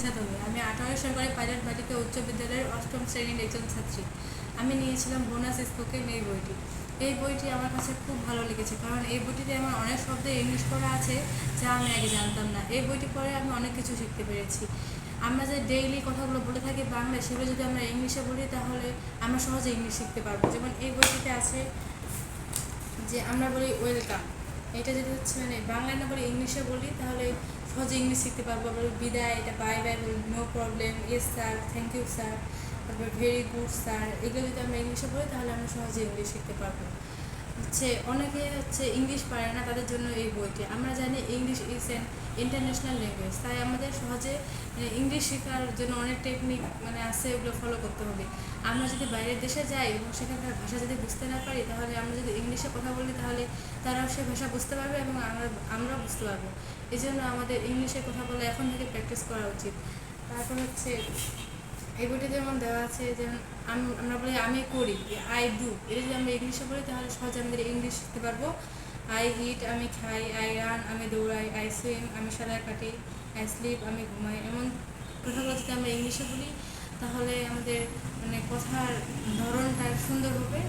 নিশাত হবে আমি আঠারো সরকারি পাইলট বালিকা উচ্চ বিদ্যালয়ের অষ্টম শ্রেণির একজন ছাত্রী। আমি নিয়েছিলাম বোনাস স্পোকেন এই বইটি। এই বইটি আমার কাছে খুব ভালো লেগেছে, কারণ এই বইটিতে আমার অনেক শব্দ ইংলিশ করা আছে, যা আমি আগে জানতাম না। এই বইটি পড়ে আমি অনেক কিছু শিখতে পেরেছি। আমরা যে ডেইলি কথাগুলো বলে থাকি বাংলায় সেগুলো যদি আমরা ইংলিশে বলি, তাহলে আমরা সহজে ইংলিশ শিখতে পারব। যেমন এই বইটিতে আছে যে আমরা বলি ওয়েলকাম এটা যদি হচ্ছে মানে বাংলায় না বলে ইংলিশে বলি, তাহলে সহজে ইংলিশ শিখতে পারব, আবার বিদায়, এটা bye bye no problem yes sir thank you sir তারপর ভেরি গুড স্যার এগুলো যদি আমরা ইংলিশে বলি তাহলে আমরা সহজে ইংলিশ শিখতে পারব। হচ্ছে অনেকে হচ্ছে ইংলিশ পারে না তাদের জন্য এই বইটি। আমরা জানি English is an international language তাই আমাদের সহজে ইংলিশ শেখার জন্য অনেক টেকনিক মানে আছে ওগুলো ফলো করতে হবে। আমরা যদি বাইরের দেশে যাই এবং সেখানকার ভাষা যদি বুঝতে না পারি, তাহলে আমরা যদি ইংলিশে কথা বলি, তাহলে তারাও সে ভাষা বুঝতে পারবে এবং আমরা, আমরাও বুঝতে পারব। এই জন্য আমাদের ইংলিশে কথা বলে এখন থেকে প্র্যাকটিস করা উচিত। তারপর হচ্ছে এই বইটি যেমন দেওয়া আছে, যেমন আমি, আমরা বলি আমি করি আই ডু এটা যদি আমরা ইংলিশে বলি, তাহলে সহজে আমাদের ইংলিশ শিখতে পারব। আই হিট আমি খাই আই রান আমি দৌড়াই আই সুইম আমি সাঁতার কাটি আই স্লিপ আমি ঘুমাই। এমন কথাগুলো যদি আমরা ইংলিশে বলি, তাহলে আমাদের মানে কথার ধরনটা সুন্দর হবে।